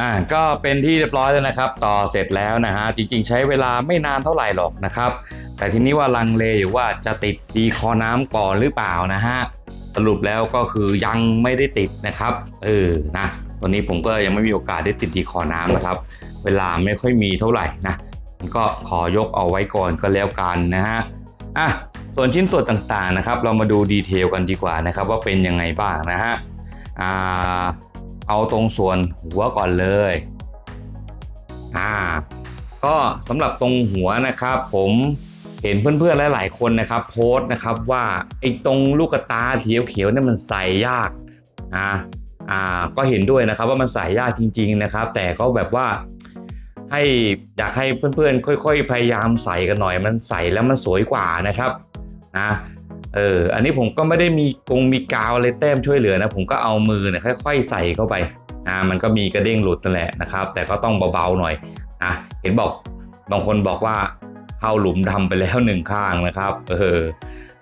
อ่าก็เป็นที่เรียบร้อยแล้วนะครับ ต่อเสร็จแล้วนะฮะจริงๆ ใช้เวลาไม่นานเท่าไหร่หรอกนะครับ แต่ทีนี้ว่าลังเลอยู่ว่าจะติดดีคอน้ำก่อนหรือเปล่านะฮะสรุปแล้วก็คือยังไม่ได้ติดนะครับเออนะตัวนี้ผมก็ยังไม่มีโอกาสได้ติดดีคอน้ำนะครับ เวลาไม่ค่อยมีเท่าไหร่นะมันก็ขอยกเอาไว้ก่อนก็แล้วกันนะฮะอะส่วนชิ้นส่วนต่างๆนะครับ เรามาดูดีเทลกันดีกว่านะครับ ว่าเป็นยังไงบ้างนะฮะอ่า เอาตรงส่วนหัวก่อนเลยอ่าก็สำหรับตรงหัวนะครับ ผมเห็นเพื่อนๆหลายๆคนนะครับ โพสต์นะครับว่าไอ้ตรงลูกตาเขียวๆเนี่ยมันใส่ยากนะอ่าก็เห็นด้วยนะครับว่ามันใส่ยากจริง ๆนะครับ แต่ก็แบบว่าให้อยากให้เพื่อนๆ ค่อย ๆ พยายามใส่กันหน่อยมันใส่แล้วมันสวยกว่านะครับนะ เอออันนี้ผมก็ไม่ได้มีกงมีกาวอะไรแต้มช่วยเหลือนะ ผมก็เอามือเนี่ยค่อย ๆ ใส่เข้าไปนะมันก็มีกระเด้งหลุดนั่นแหละนะครับ แต่ก็ต้องเบาๆหน่อยนะเห็นบอกบางคนบอกว่าเข้าหลุมทำไปแล้วหนึ่งข้างนะครับเออ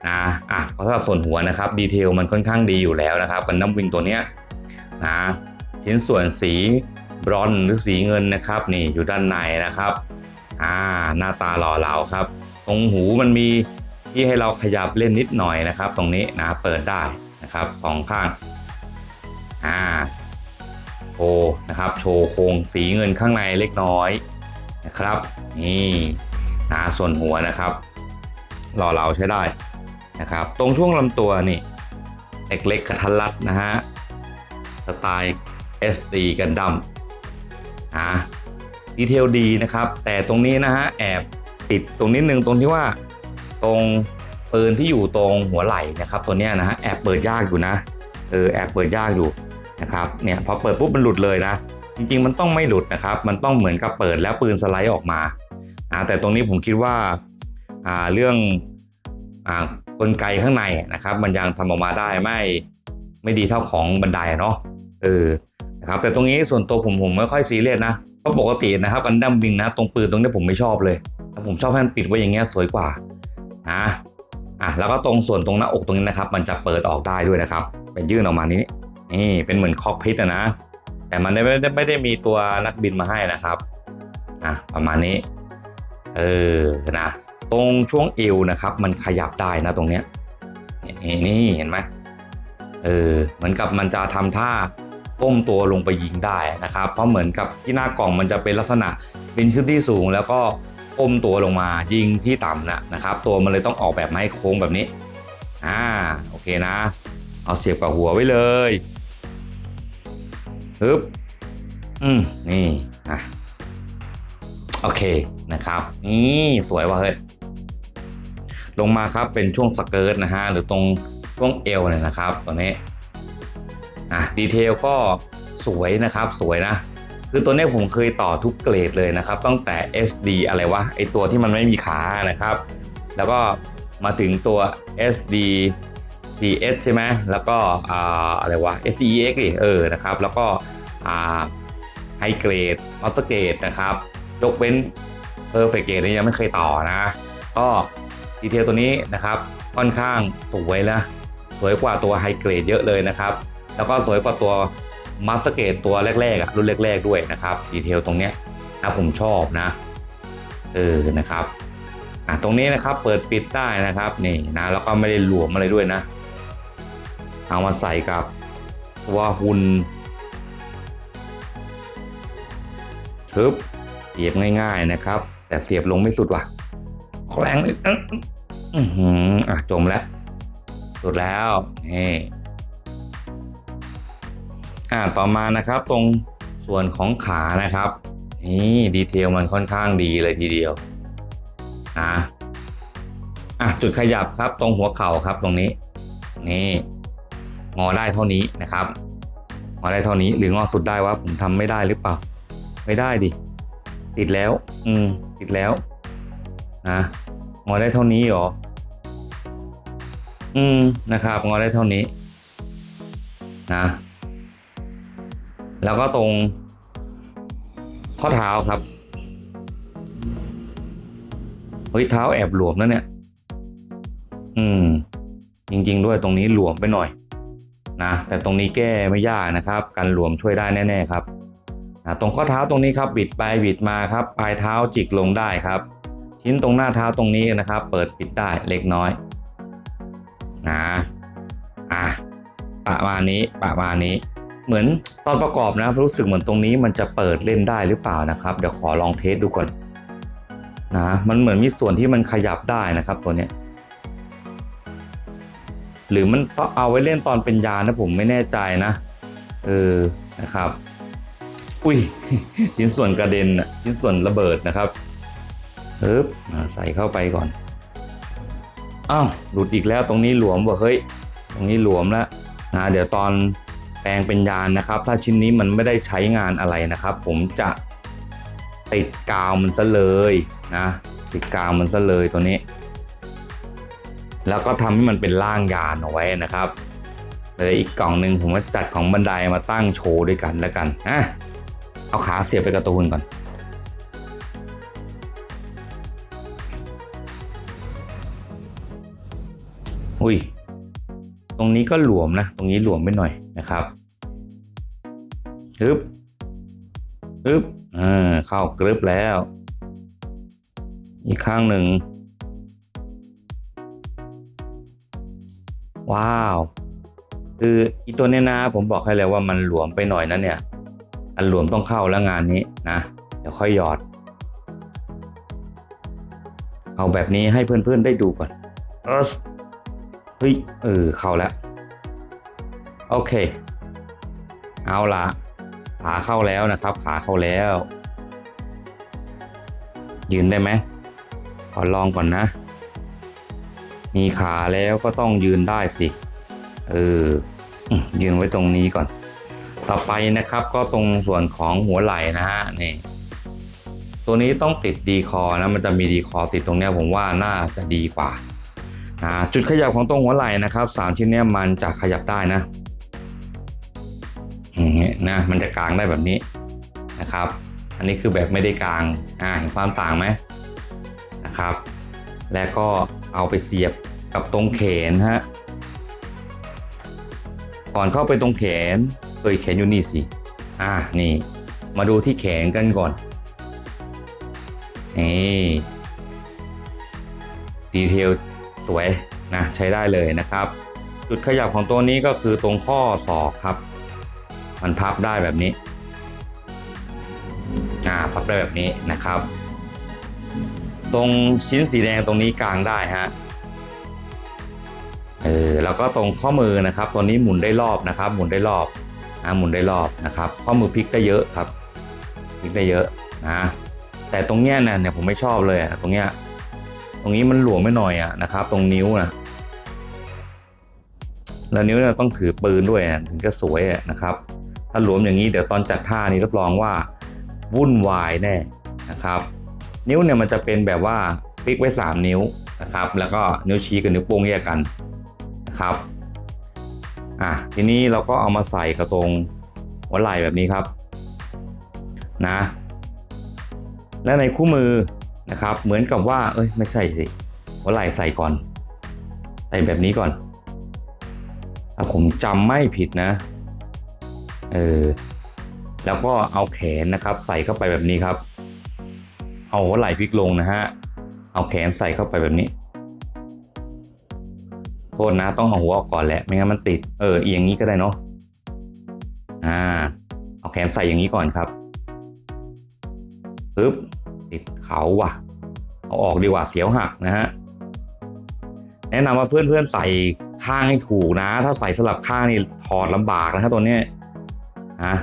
นะอะก็สำหรับส่วนหัวนะครับดีเทลมันค่อนข้างดีอยู่แล้วนะครับกันน้ำวิงตัวเนี้ยนะชิ้นส่วนสีบรอนซ์หรือสีเงินนะครับนี่อยู่ด้านในนะครับอ่าหน้าตาหล่อเหลาครับ ตรงหูมันมี ที่ให้เราขยับเล่นนิดหน่อยนะครับ ตรงนี้นะเปิดได้นะครับสองข้างอ่าโชว์นะครับโชว์โครงสีเงินข้างในเล็กน้อยนะครับ นี่นะส่วนหัวนะครับหล่อเหลาใช้ได้นะครับ ตรงช่วงลำตัวนี่เล็กๆกระทัดรัดนะฮะสไตล์ SD กันดั้มอ่าดีเทลดีนะครับ แต่ตรงนี้นะฮะแอบติดตรงนิดนึงตรงที่ว่า ตรงปืนที่อยู่ตรงหัวไหล่นะครับตัวเนี้ยนะฮะแอบเปิดยากอยู่นะเออแอบเปิดยากอยู่นะครับเนี่ยพอเปิดปุ๊บมันหลุดเลยนะ จริงๆ มันต้องไม่หลุดนะครับ มันต้องเหมือนกับเปิดแล้วปืนสไลด์ออกมาอ่าแต่ตรงนี้ผมคิดว่าอ่าเรื่องอ่ากลไกข้างในนะครับ มันยังทำออกมาได้ไม่ไม่ดีเท่าของบันไดเนาะเออนะครับแต่ตรงนี้ส่วนตัวผมผมไม่ค่อยซีเรียสนะเพราะปกตินะครับกันดั้มวิงนะตรงปืนตรงนี้ผมไม่ชอบเลยผมชอบให้มันปิดไว้อย่างเงี้ยสวยกว่า นะอะแล้วก็ตรงส่วนตรงหน้าอกตรงนี้นะครับ มันจะเปิดออกได้ด้วยนะครับ เป็นยื่นออกมานี้นี่เป็นเหมือนคอกพิทนะ แต่มันไม่ได้ไม่ได้มีตัวนักบินมาให้นะครับอะประมาณนี้เออนะตรงช่วงเอวนะครับ มันขยับได้นะตรงเนี้ยนี่เห็นไหมเออเหมือนกับมันจะทำท่าก้มตัวลงไปยิงได้นะครับ เพราะเหมือนกับที่หน้ากล่องมันจะเป็นลักษณะบินขึ้นที่สูงแล้วก็ ก้มตัวลงมายิงที่ต่ำนะนะครับ ตัวมันเลยต้องออกแบบมาให้โค้งแบบนี้อ่าโอเคนะ เอาเสียบกับหัวไว้เลยปึ๊บอืมนี่อะโอเคนะครับนี่สวยว่ะเฮ้ยลงมาครับเป็นช่วงสเกิร์ตนะฮะหรือตรงช่วงเอวเนี่ยนะครับตัวนี้อะดีเทลก็สวยนะครับสวยนะ คือตัวนี้ผมเคยต่อทุกเกรดเลยนะครับ ตั้งแต่ SD อะไรวะไอตัวที่มันไม่มีขานะครับ แล้วก็มาถึงตัว SD CS ใช่ไหมแล้วก็ออะไรวะ SDX ดิเออนะครับ แล้วก็ไฮเกรดออสเกรดนะครับยกเว้น Perfect Grade นี่ยังไม่เคยต่อนะ ก็ดีเทลตัวนี้นะครับ ค่อนข้างสวยนะ สวยกว่าตัวไฮเกรดเยอะเลยนะครับ แล้วก็สวยกว่าตัว มาสเตอร์เกตตัวแรกๆอะรุ่นแรก ๆ ด้วยนะครับดีเทลตรงเนี้ยนะผมชอบนะเออนะครับอะตรงนี้นะครับเปิดปิดได้นะครับนี่นะแล้วก็ไม่ได้หลวมอะไรด้วยนะ เอามาใส่กับตัวหุ่นทึบเสียบง่าย ๆนะครับ แต่เสียบลงไม่สุดว่ะแรงเลยอื้ออื้อหืออะจมแล้วสุดแล้วนี่ อ่าต่อมานะครับตรงส่วนของขานะครับ นี่ดีเทลมันค่อนข้างดีเลยทีเดียวอ่าอะจุดขยับครับตรงหัวเข่าครับตรงนี้ นี่งอได้เท่านี้นะครับงอได้เท่านี้หรืองอสุดได้ว่าผมทำไม่ได้หรือเปล่า ไม่ได้ดิติดแล้ว อืม ติดแล้วนะงอได้เท่านี้หรอ อืมนะครับ งอได้เท่านี้ นะ แล้วก็ตรงข้อเท้าครับ เฮ้ยเท้าแอบหลวมนะเนี่ย อืม จริง ๆ ด้วยตรงนี้หลวมไปหน่อยนะแต่ตรงนี้แก้ไม่ยากนะครับการหลวมช่วยได้แน่ ๆ ครับตรงข้อเท้าตรงนี้ครับบิดไปบิดมาครับ ปลายเท้าจิกลงได้ครับ ชิ้นตรงหน้าเท้าตรงนี้นะครับ เปิดปิดได้เล็กน้อยนะอะประมาณนี้ประมาณนี้ เหมือนตอนประกอบนะรู้สึกเหมือนตรงนี้มันจะเปิดเล่นได้หรือเปล่านะครับ เดี๋ยวขอลองเทสดูก่อนนะมันเหมือนมีส่วนที่มันขยับได้นะครับตัวเนี้ยหรือมันต้องเอาไว้เล่นตอนเป็นยานะผมไม่แน่ใจนะเออนะครับ อุ้ยชิ้นส่วนกระเด็นน่ะชิ้นส่วนระเบิดนะครับปึ๊บใส่เข้าไปก่อนอ้าวหลุดอีกแล้วตรงนี้หลวมว่ะเฮ้ย ตรงนี้หลวมแล้วนะเดี๋ยวตอน แปลงเป็นยานนะครับ ถ้าชิ้นนี้มันไม่ได้ใช้งานอะไรนะครับ ผมจะติดกาวมันซะเลยนะติดกาวมันซะเลยตัวนี้ แล้วก็ทำให้มันเป็นร่างยานเอาไว้นะครับเลยอีกกล่องหนึ่งผมก็จัดของบันไดมาตั้งโชว์ด้วยกันแล้วกันอะเอาขาเสียบไปกับตัวหุ่นก่อนอุ้ย ตรงนี้ก็หลวมนะ ตรงนี้หลวมไปหน่อยนะครับฮึบฮึบอ่าเข้ากรึบแล้ว อีกข้างหนึ่ง ว้าว คืออีตัวเนี้ยนะ ผมบอกให้เลยว่ามันหลวมไปหน่อยนะเนี่ย อันหลวมต้องเข้าแล้วงานนี้นะ เดี๋ยวค่อยหยอด เอาแบบนี้ให้เพื่อนๆได้ดูก่อนเอส เฮ้ยเออเข้าแล้ว โอเค เอาละขาเข้าแล้วนะครับ ขาเข้าแล้ว ยืนได้ไหมขอลองก่อนนะ มีขาแล้วก็ต้องยืนได้สิ เออ ยืนไว้ตรงนี้ก่อน ต่อไปนะครับก็ตรงส่วนของหัวไหล่นะฮะนี่ตัวนี้ต้องติดดีคอนะมันจะมีดีคอติดตรงเนี้ยผมว่าน่าจะดีกว่า จุดขยับของตรงหัวไหล่นะครับสามชิ้นนี้มันจะขยับได้นะนี่นะมันจะกางได้แบบนี้นะครับ อันนี้คือแบบไม่ได้กางอ่าเห็นความต่างไหมนะครับ แล้วก็เอาไปเสียบกับตรงแขนฮะก่อนเข้าไปตรงแขนเอ้ยแขนอยู่นี่สิ อ่า นี่ มาดูที่แขนกันก่อน นี่ ดีเทล สวยนะใช้ได้เลยนะครับ จุดขยับของตัวนี้ก็คือตรงข้อศอกครับ มันพับได้แบบนี้อ่าพับได้แบบนี้นะครับ ตรงชิ้นสีแดงตรงนี้กลางได้ฮะเออแล้วก็ตรงข้อมือนะครับ ตัวนี้หมุนได้รอบนะครับ หมุนได้รอบนะหมุนได้รอบนะครับ ข้อมือพลิกได้เยอะครับพลิกได้เยอะนะแต่ตรงเนี้ยนี่ยเนี่ยผมไม่ชอบเลยตรงเนี้ย ตรงนี้มันหลวมไม่หน่อยอะนะครับ ตรงนิ้วนะแล้วนิ้วเนี่ยต้องถือปืนด้วยอะถึงจะสวยนะครับ ถ้าหลวมอย่างนี้เดี๋ยวตอนจัดท่านี้รับรองว่าวุ่นวายแน่นะครับ นิ้วเนี่ยมันจะเป็นแบบว่าพลิกไว้ 3 นิ้วนะครับ แล้วก็นิ้วชี้กับนิ้วโป้งแยกกันนะครับอะทีนี้เราก็เอามาใส่กระตรงหัวไหล่แบบนี้ครับนะ และในคู่มือ นะครับ เหมือนกับว่า เอ้ยไม่ใช่สิหัวไหล่ใส่ก่อน ใส่แบบนี้ก่อนถ้าผมจำไม่ผิดนะ เออ แล้วก็เอาแขนนะครับ ใส่เข้าไปแบบนี้ครับ เอาหัวไหล่พลิกลงนะฮะ เอาแขนใส่เข้าไปแบบนี้ โทษนะต้องเอาหัวออกก่อนแหละ ไม่งั้นมันติด เออเอียงนี้ก็ได้เนาะ อ่า เอาแขนใส่อย่างนี้ก่อนครับปึ๊บ ติดเขาว่ะ เอาออกดีกว่าเสียวหักนะฮะ แนะนำว่าเพื่อนๆใส่ข้างให้ถูกนะ ถ้าใส่สลับข้างนี่ถอดลำบากนะฮะตัวเนี้ยนะ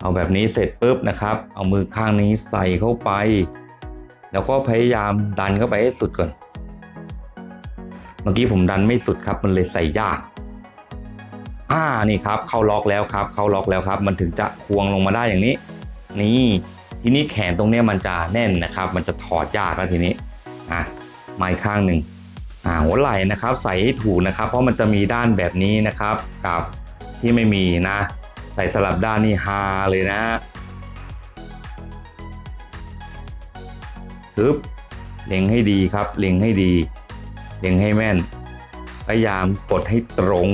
เอาแบบนี้เสร็จปุ๊บนะครับ เอามือข้างนี้ใส่เข้าไป แล้วก็พยายามดันเข้าไปให้สุดก่อน เมื่อกี้ผมดันไม่สุดครับ มันเลยใส่ยากอ่านี่ครับ เข้าล็อกแล้วครับ เข้าล็อกแล้วครับ มันถึงจะควงลงมาได้อย่างนี้ นี่ ทีนี้แขนตรงเนี้ยมันจะแน่นนะครับ มันจะถอดยากแล้วทีนี้อะไม้ข้างหนึ่งอ่าหัวไหล่นะครับ ใส่ให้ถูกนะครับ เพราะมันจะมีด้านแบบนี้นะครับ กับที่ไม่มีนะ ใส่สลับด้านนี่ฮาเลยนะทึบเล็งให้ดีครับ เล็งให้ดี เล็งให้แม่น พยายามกดให้ตรง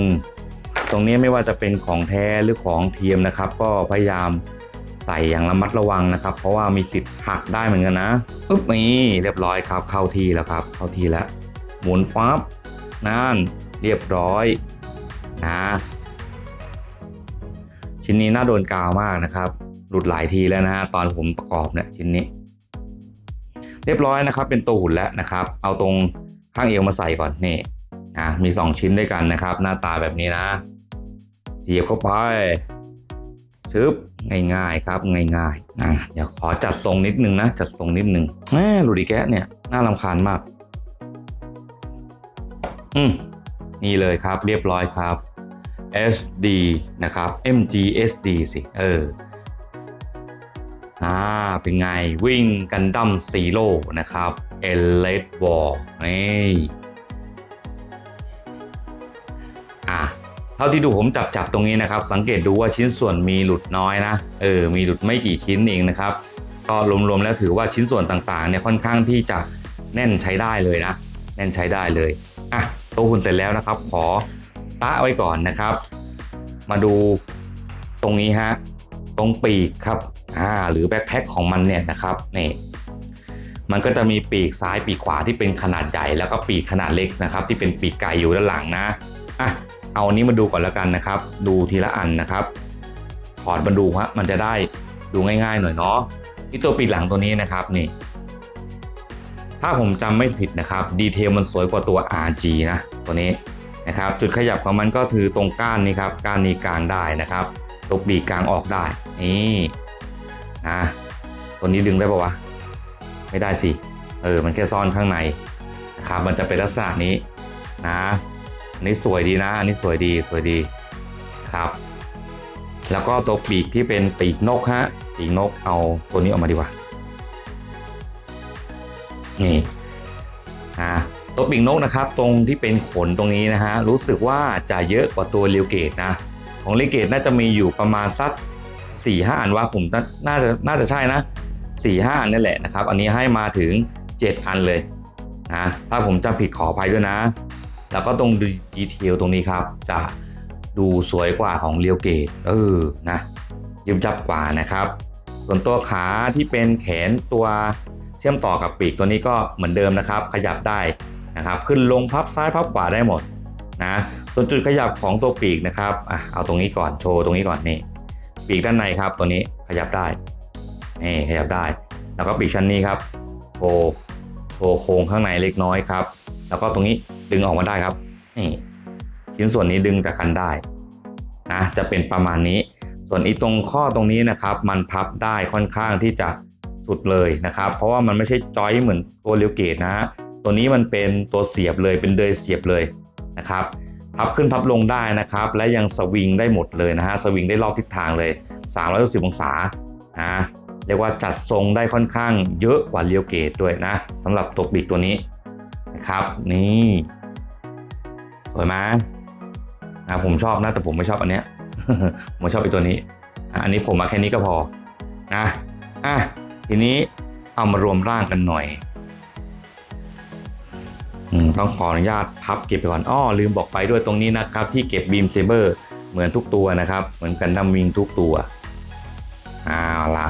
ตรงนี้ไม่ว่าจะเป็นของแท้หรือของเทียมนะครับ ก็พยายาม ใส่อย่างระมัดระวังนะครับ เพราะว่ามีสิทธิ์หักได้เหมือนกันนะปึ๊บนี่เรียบร้อยครับ เข้าที่แล้วครับ เข้าที่แล้วหมุนฟับนั่นเรียบร้อยนะชิ้นนี้น่าโดนกาวมากนะครับ หลุดหลายทีแล้วนะฮะตอนผมประกอบเนี่ยชิ้นนี้ เรียบร้อยนะครับ เป็นตัวหุ่นแล้วนะครับ เอาตรงข้างเอวมาใส่ก่อนนี่นะมี 2 ชิ้นด้วยกันนะครับ หน้าตาแบบนี้นะ เสียบเข้าไป ชึบง่ายๆครับง่ายๆนะเดี๋ยวขอจัดทรงนิดนึงนะจัดทรงนิดนึงแหมลุดีแกะเนี่ยน่ารำคาญมาก อืมนี่เลยครับเรียบร้อยครับ SD นะครับ MGSD สิ เอออ่าเป็นไงวิ่งกันดั้มซีโร่นะครับ e l e t w a r นี่ เท่าที่ดูผมจับจับตรงนี้นะครับ สังเกตดูว่าชิ้นส่วนมีหลุดน้อยนะเออมีหลุดไม่กี่ชิ้นเองนะครับก็รวมๆแล้วถือว่าชิ้นส่วนต่างๆเนี่ยค่อนข้างที่จะแน่นใช้ได้เลยนะ แน่นใช้ได้เลยอะตัวหุ่นเสร็จแล้วนะครับ ขอตะไว้ก่อนนะครับ มาดูตรงนี้ฮะตรงปีกครับอ่าหรือแบ็คแพ็คของมันเนี่ยนะครับนี่มันก็จะมีปีกซ้ายปีกขวาที่เป็นขนาดใหญ่แล้วก็ปีกขนาดเล็กนะครับ ที่เป็นปีกไก่อยู่ด้านหลังนะอะ เอาอันนี้มาดูก่อนแล้วกันนะครับ ดูทีละอันนะครับถอดมาดูฮะมันจะได้ดูง่ายๆหน่อยเนาะที่ตัวปีกหลังตัวนี้นะครับนี่ ถ้าผมจำไม่ผิดนะครับดีเทลมันสวยกว่าตัว RG นะตัวนี้นะครับ จุดขยับของมันก็คือตรงก้านนี้ครับก้านนี้กลางได้นะครับตัวปีกกลางออกได้นี่นะตัวนี้ดึงได้ปะวะไม่ได้สิเออมันแค่ซ่อนข้างในนะครับมันจะเป็นลักษณะนี้นะ นนี้สวยดีนะ อันนี้สวยดีสวยดีครับ แล้วก็ตัวปีกที่เป็นปีกนกฮะปีกนกเอาตัวนี้ออกมาดีกว่า นี่อ่าตัวปีกนกนะครับ ตรงที่เป็นขนตรงนี้นะฮะรู้สึกว่าจะเยอะกว่าตัวเรียวเกตนะ ของเรียวเกตน่าจะมีอยู่ประมาณสัก4ี่ห้าอันว่าผมน่าจะน่าจะใช่นะ4ี่ห้าอันนี่แหละนะครับ อันนี้ให้มาถึง 7 อันเลยนะถ้าผมจำผิดขออภัยด้วยนะ แล้วก็ตรงดีเทลตรงนี้ครับ จะดูสวยกว่าของเรียวเกตเออนะยืมจับกว่านะครับ ส่วนตัวขาที่เป็นแขนตัวเชื่อมต่อกับปีกตัวนี้ก็เหมือนเดิมนะครับ ขยับได้นะครับ ขึ้นลงพับซ้ายพับขวาได้หมดนะส่วนจุดขยับของตัวปีกนะครับอะเอาตรงนี้ก่อนโชว์ตรงนี้ก่อนนี่ปีกด้านในครับ ตัวนี้ขยับได้นี่ขยับได้ แล้วก็ปีกชั้นนี้ครับโชว์โชว์โครงข้างในเล็กน้อยครับ แล้วก็ตรงนี้ดึงออกมาได้ครับนี่ชิ้นส่วนนี้ดึงจากกันได้นะจะเป็นประมาณนี้ ส่วนอีตรงข้อตรงนี้นะครับ มันพับได้ค่อนข้างที่จะสุดเลยนะครับ เพราะว่ามันไม่ใช่จอยเหมือนตัวเรียวเกตนะฮะตัวนี้มันเป็นตัวเสียบเลยเป็นเดยเสียบเลยนะครับพับขึ้นพับลงได้นะครับ และยังสวิงได้หมดเลยนะฮะสวิงได้รอบทิศทางเลย 360 องศานะเรียกว่าจัดทรงได้ค่อนข้างเยอะกว่าเรียวเกตด้วยนะสำหรับตัวปีกตัวนี้ นะครับ นี่สวยไหมนะผมชอบนะแต่ผมไม่ชอบอันเนี้ยผมชอบไอตัวนี้ อันนี้ผมมาแค่นี้ก็พอนะอะทีนี้เอามารวมร่างกันหน่อยต้องขออนุญาตพับเก็บไปก่อนอ้อลืมบอกไปด้วยตรงนี้นะครับ ที่เก็บบีมเซเบอร์เหมือนทุกตัวนะครับ เหมือนกันดัมวิงทุกตัวเอาละ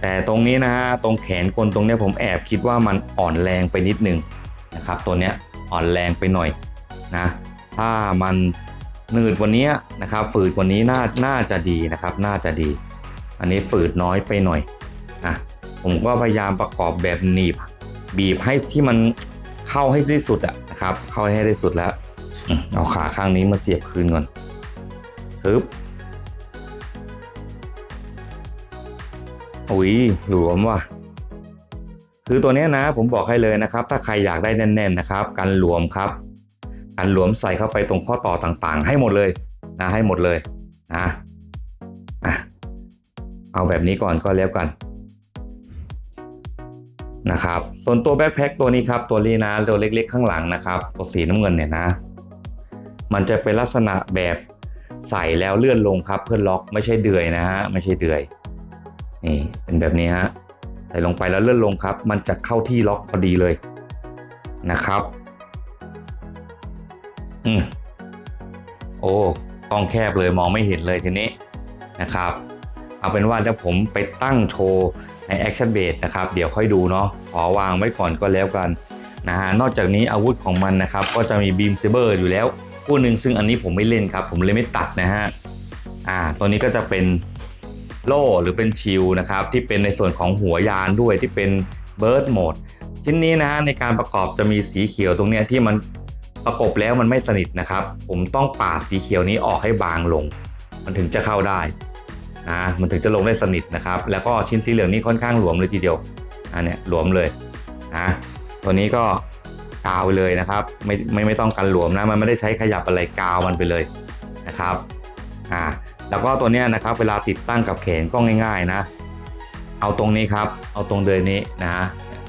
แต่ตรงนี้นะฮะตรงแขนกลตรงเนี้ยผมแอบคิดว่ามันอ่อนแรงไปนิดนึง นะครับ ตัวเนี้ยอ่อนแรงไปหน่อยนะถ้ามันหนืดวันนี้นะครับ ฝืดว่านี้น่าน่าจะดีนะครับ น่าจะดี อันนี้ฝืดน้อยไปหน่อยนะผมก็พยายามประกอบแบบหนีบ บีบให้ที่มันเข้าให้ได้สุดอะนะครับ เข้าให้ได้สุดแล้วเอาขาข้างนี้มาเสียบคืนก่อนฮึบอุ้ยหลวมว่ะ คือตัวนี้นะผมบอกให้เลยนะครับ ถ้าใครอยากได้แน่นๆนะครับการหลวมครับการหลวมใส่เข้าไปตรงข้อต่อต่างๆ ให้หมดเลยนะให้หมดเลยนะเอาแบบนี้ก่อนก็แล้วกันนะครับส่วนตัวแบ็คแพ็คตัวนี้ครับตัวนี้นะตัวเล็กๆข้างหลังนะครับตัวสีน้ำเงินเนี่ยนะ มันจะเป็นลักษณะแบบใส่แล้วเลื่อนลงครับเพื่อล็อกไม่ใช่เดือยนะฮะไม่ใช่เดือยนี่เป็นแบบนี้ฮะ ใส่ลงไปแล้วเลื่อนลงครับ มันจะเข้าที่ล็อกพอดีเลยนะครับ อืมโอ้ต้องแคบเลยมองไม่เห็นเลยทีนี้นะครับ เอาเป็นว่าถ้าผมไปตั้งโชว์ใน Action b a s e นะครับ เดี๋ยวค่อยดูเนาะขอวางไว้ก่อนก็แล้วกันนะฮะนอกจากนี้อาวุธของมันนะครับ ก็จะมีบีมเซเบอร์อยู่แล้วคู่หนึ่งซึ่งอันนี้ผมไม่เล่นครับ ผมเลยไม่ตัดนะฮะอ่าตัวนี้ก็จะเป็น โล่หรือเป็นชิลนะครับที่เป็นในส่วนของหัวยานด้วยที่เป็นเบิร์ดโหมดชิ้นนี้นะฮะในการประกอบจะมีสีเขียวตรงเนี้ยที่มันประกบแล้วมันไม่สนิทนะครับ ผมต้องปาดสีเขียวนี้ออกให้บางลง มันถึงจะเข้าได้นะมันถึงจะลงได้สนิทนะครับ แล้วก็ชิ้นสีเหลืองนี่ค่อนข้างหลวมเลยทีเดียวอันเนี้ยหลวมเลยนะตัวนี้ก็กาวไปเลยนะครับ ไม่ไม่ไม่ต้องกันหลวมนะมันไม่ได้ใช้ขยับอะไรกาวมันไปเลยนะครับอ่า แล้วก็ตัวนี้นะครับเวลาติดตั้งกับแขนก็ง่าย ๆนะ เอาตรงนี้ครับ เอาตรงเดือนนี้นะ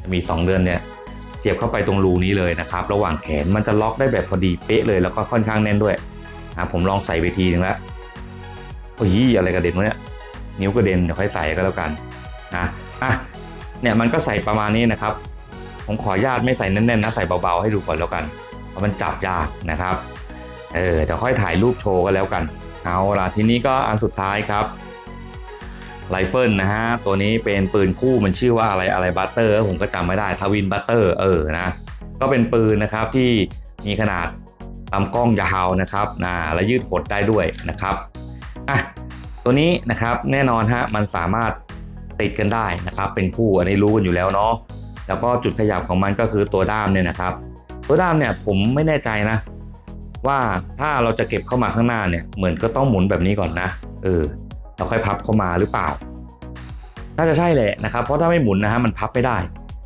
จะมี 2 เดือนเนี่ยเสียบเข้าไปตรงรูนี้เลยนะครับ ระหว่างแขนมันจะล็อกได้แบบพอดีเป๊ะเลยแล้วก็ค่อนข้างแน่นด้วยนะผมลองใส่ไปทีนึงแล้วโอ้ยอะไรกระเด็นวะเนี่ยนิ้วกระเด็นเดี๋ยวค่อยใส่ก็แล้วกันนะอะเนี่ยมันก็ใส่ประมาณนี้นะครับ ผมขออนุญาตไม่ใส่แน่นๆนะใส่เบาๆให้ดูก่อนแล้วกัน เพราะมันจับยากนะครับเออเดี๋ยวค่อยถ่ายรูปโชว์กันแล้วกัน เอาล่ะทีนี้ก็อันสุดท้ายครับไรเฟิลนะฮะ ตัวนี้เป็นปืนคู่มันชื่อว่าอะไรอะไรบัตเตอร์ผมก็จำไม่ได้ทวินบัตเตอร์เออนะก็เป็นปืนนะครับที่มีขนาดลำกล้องยาวนะครับนะและยืดหดได้ด้วยนะครับอะตัวนี้นะครับแน่นอนฮะมันสามารถติดกันได้นะครับ เป็นคู่อันนี้รู้กันอยู่แล้วเนาะแล้วก็จุดขยับของมันก็คือตัวด้ามเนี่ยนะครับ ตัวด้ามเนี่ยผมไม่แน่ใจนะ ว่าถ้าเราจะเก็บเข้ามาข้างหน้าเนี่ยเหมือนก็ต้องหมุนแบบนี้ก่อนนะเออเราค่อยพับเข้ามาหรือเปล่า น่าจะใช่แหละนะครับ เพราะถ้าไม่หมุนนะฮะมันพับไม่ได้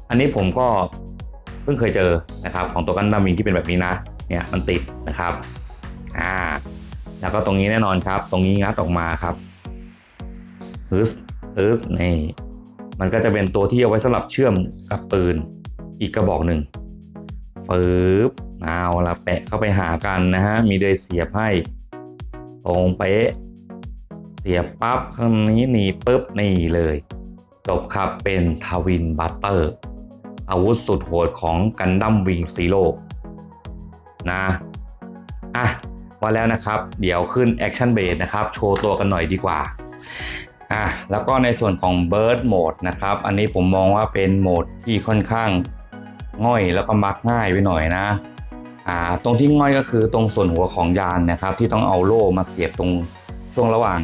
อันนี้ผมก็เพิ่งเคยเจอนะครับของตัวกันดัมวิงที่เป็นแบบนี้นะเนี่ยมันติดนะครับอ่าแล้วก็ตรงนี้แน่นอนครับ ตรงนี้งัดออกมาครับฮึสฮึสนี่มันก็จะเป็นตัวที่เอาไว้สำหรับเชื่อมกับปืนอีกกระบอกหนึ่งฟืบ เอาละแปะเข้าไปหากันนะฮะ มีเลยเสียบให้ ตรงเป๊ะ เสียบปั๊บข้างนี้หนีปุ๊บนี่เลย จบครับเป็นทวินบัตเตอร์ อาวุธสุดโหดของกันดั้มวิงซีโร่นะ อะว่าแล้วนะครับ เดี๋ยวขึ้น Action Base นะครับ โชว์ตัวกันหน่อยดีกว่าอะแล้วก็ในส่วนของ Bird Mode นะครับ อันนี้ผมมองว่าเป็นโหมดที่ค่อนข้างง่อยแล้วก็มักง่ายไปหน่อยนะ อ่าตรงที่ง่อยก็คือตรงส่วนหัวของยานนะครับ ที่ต้องเอาโล่มาเสียบตรงช่วงระหว่าง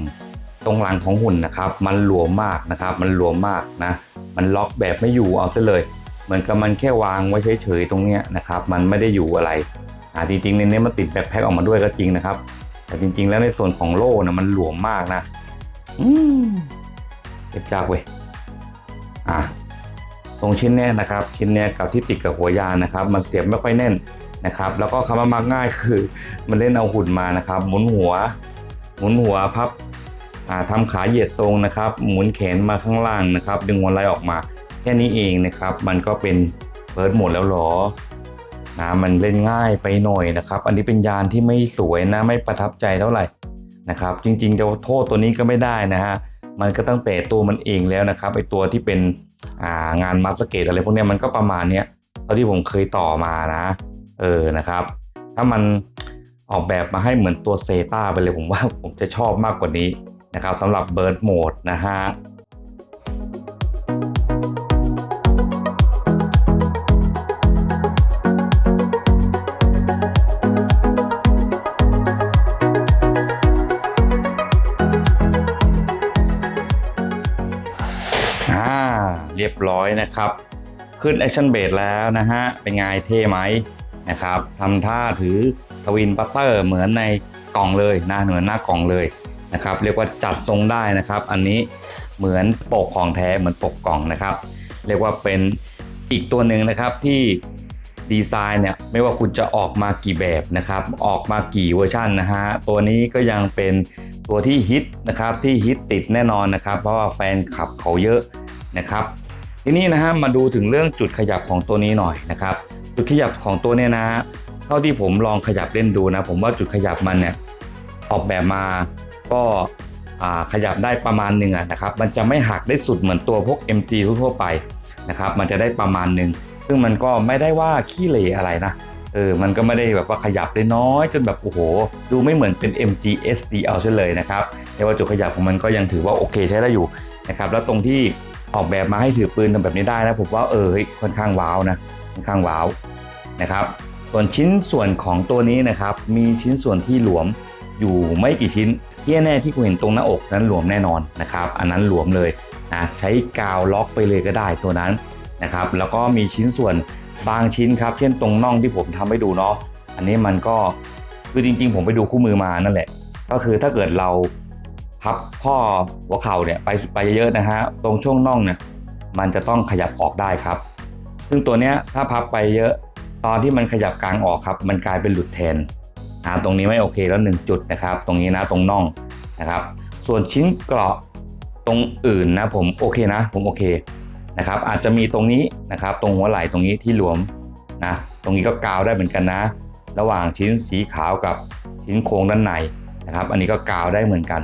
ตรงหลังของหุ่นนะครับ มันหลวมมากนะครับ มันหลวมมากนะ มันล็อกแบบไม่อยู่เอาซะเลย เหมือนกับมันแค่วางไว้เฉยๆตรงเนี้ยนะครับ มันไม่ได้อยู่อะไรอ่าจริงๆในนี้มันติดแบ็คแพ็คออกมาด้วยก็จริงนะครับ แต่จริง ๆ แล้วในส่วนของโล่นะมันหลวมมากนะอืมเก็บยากเว้ยอะตรงชิ้นเนี้ยนะครับ ชิ้นเนี้ยกับที่ติดกับหัวยานนะครับ มันเสียบไม่ค่อยแน่น นะครับ แล้วก็คำว่ามักง่ายคือ มันเล่นเอาหุ่นมานะครับ หมุนหัว หมุนหัวพับอ่าทำขาเหยียดตรงนะครับ หมุนแขนมาข้างล่างนะครับ ดึงหัวไหล่ออกมา แค่นี้เองนะครับ มันก็เป็นเปิดโหมดแล้วหรอนะมันเล่นง่ายไปหน่อยนะครับ อันนี้เป็นยานที่ไม่สวยนะไม่ประทับใจเท่าไหร่นะครับ จริงๆจะโทษตัวนี้ก็ไม่ได้นะฮะมันก็ตั้งแต่ตัวมันเองแล้วนะครับไอตัวที่เป็นางานมาสเกตอะไรพวกนี้มันก็ประมาณเนี้ยเท่าที่ผมเคยต่อมานะ เออนะครับ ถ้ามันออกแบบมาให้เหมือนตัวเซตาไปเลยผมว่าผมจะชอบมากกว่านี้นะครับสำหรับเบิร์ดโหมดนะฮะอ่าเรียบร้อยนะครับ ขึ้น Action Base แล้วนะฮะ เป็นไงเท่ไหม นะครับทำท่าถือทวินปัตเตอร์เหมือนในกล่องเลยนะเหมือนหน้ากล่องเลยนะครับ เรียกว่าจัดทรงได้นะครับ อันนี้เหมือนปกของแท้เหมือนปกกล่องนะครับ เรียกว่าเป็นอีกตัวหนึ่งนะครับที่ดีไซน์เนี่ยไม่ว่าคุณจะออกมากี่แบบนะครับ ออกมากี่เวอร์ชันนะฮะตัวนี้ก็ยังเป็นตัวที่ฮิตนะครับที่ฮิตติดแน่นอนนะครับ เพราะว่าแฟนคลับเขาเยอะนะครับ ทีนี้นะฮะมาดูถึงเรื่องจุดขยับของตัวนี้หน่อยนะครับ จุดขยับของตัวเนี้ยนะเท่าที่ผมลองขยับเล่นดูนะ ผมว่าจุดขยับมันเนี่ยออกแบบมาก็าขยับได้ประมาณหนึ่งนะครับ มันจะไม่หักได้สุดเหมือนตัวพวก MG ทั่วไปนะครับ มันจะได้ประมาณหนึ่ง ซึ่งมันก็ไม่ได้ว่าขี้เหร่อะไรนะ เออ มันก็ไม่ได้แบบว่าขยับได้น้อยจนแบบโอ้โห ดูไม่เหมือนเป็น MGSD เอาซะเลยนะครับ แต่ว่าจุดขยับของมันก็ยังถือว่าโอเคใช้ได้อยู่นะครับ แล้วตรงที่ออกแบบมาให้ถือปืนทำแบบนี้ได้นะผมว่าเออค่อนข้างว้าวนะ ค่อนข้างว้าวนะครับ ส่วนชิ้นส่วนของตัวนี้นะครับ มีชิ้นส่วนที่หลวมอยู่ไม่กี่ชิ้นที่แน่ที่คุณเห็นตรงหน้าอกนั้นหลวมแน่นอนนะครับ อันนั้นหลวมเลยนะใช้กาวล็อกไปเลยก็ได้ตัวนั้นนะครับ แล้วก็มีชิ้นส่วนบางชิ้นครับ เช่นตรงน่องที่ผมทำให้ดูเนาะอันนี้มันก็คือจริงๆ ผมไปดูคู่มือมานั่นแหละ ก็คือถ้าเกิดเราพับข้อหัวเข่าเนี่ยไปไปเยอะๆนะฮะตรงช่วงน่องเนี่ยมันจะต้องขยับออกได้ครับ ซึ่งตัวเนี้ยถ้าพับไปเยอะตอนที่มันขยับกลางออกครับ มันกลายเป็นหลุดแทนอ่าตรงนี้ไม่โอเคแล้วหนึ่งจุดนะครับ ตรงนี้นะตรงน่องนะครับ ส่วนชิ้นเกราะตรงอื่นนะผมโอเคนะ ผมโอเคนะครับอาจจะมีตรงนี้นะครับ ตรงหัวไหล่ตรงนี้ที่หลวมนะตรงนี้ก็กาวได้เหมือนกันนะ ระหว่างชิ้นสีขาวกับชิ้นโครงด้านในนะครับ อันนี้ก็กาวได้เหมือนกัน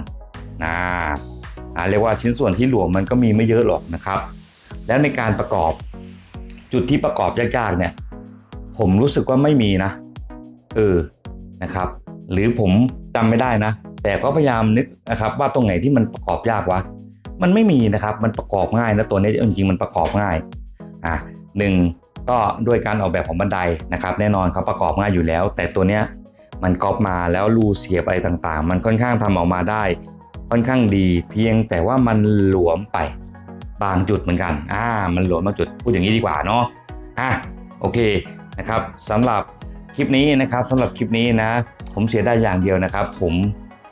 นะอ่าเรียกว่าชิ้นส่วนที่หลวมมันก็มีไม่เยอะหรอกนะครับ แล้วในการประกอบ จุดที่ประกอบยากๆเนี่ย ผมรู้สึกว่าไม่มีนะ เออนะครับ หรือผมจำไม่ได้นะ แต่ก็พยายามนึกนะครับ ว่าตรงไหนที่มันประกอบยากวะมันไม่มีนะครับ มันประกอบง่ายนะตัวนี้จริงๆมันประกอบง่ายอะหนึ่งก็ด้วยการออกแบบของบันไดนะครับ แน่นอนเขาประกอบง่ายอยู่แล้ว แต่ตัวเนี้ยมันก๊อปมาแล้วรูเสียบอะไรต่างๆ มันค่อนข้างทำออกมาได้ ค่อนข้างดีเพียงแต่ว่ามันหลวมไป บางจุดเหมือนกันอ่ามันหลวมบางจุดพูดอย่างนี้ดีกว่าเนาะอะโอเคนะครับสำหรับคลิปนี้นะครับสำหรับคลิปนี้นะ ผมเสียได้อย่างเดียวนะครับ ผม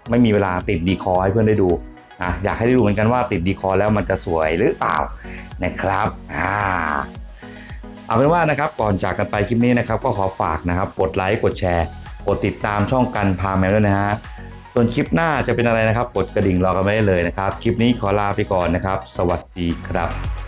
ไม่มีเวลาติดดีคอให้เพื่อนได้ดูอะอยากให้ได้ดูเหมือนกันว่าติดดีคอแล้วมันจะสวยหรือเปล่านะครับอ่าเอาเป็นว่านะครับก่อนจากกันไปคลิปนี้นะครับ ก็ขอฝากนะครับ กดไลค์กดแชร์ กดติดตามช่องกันพาแมวด้วยนะฮะ ส่วนคลิปหน้าจะเป็นอะไรนะครับ กดกระดิ่งรอกันไว้ได้เลยนะครับ คลิปนี้ขอลาไปก่อนนะครับ สวัสดีครับ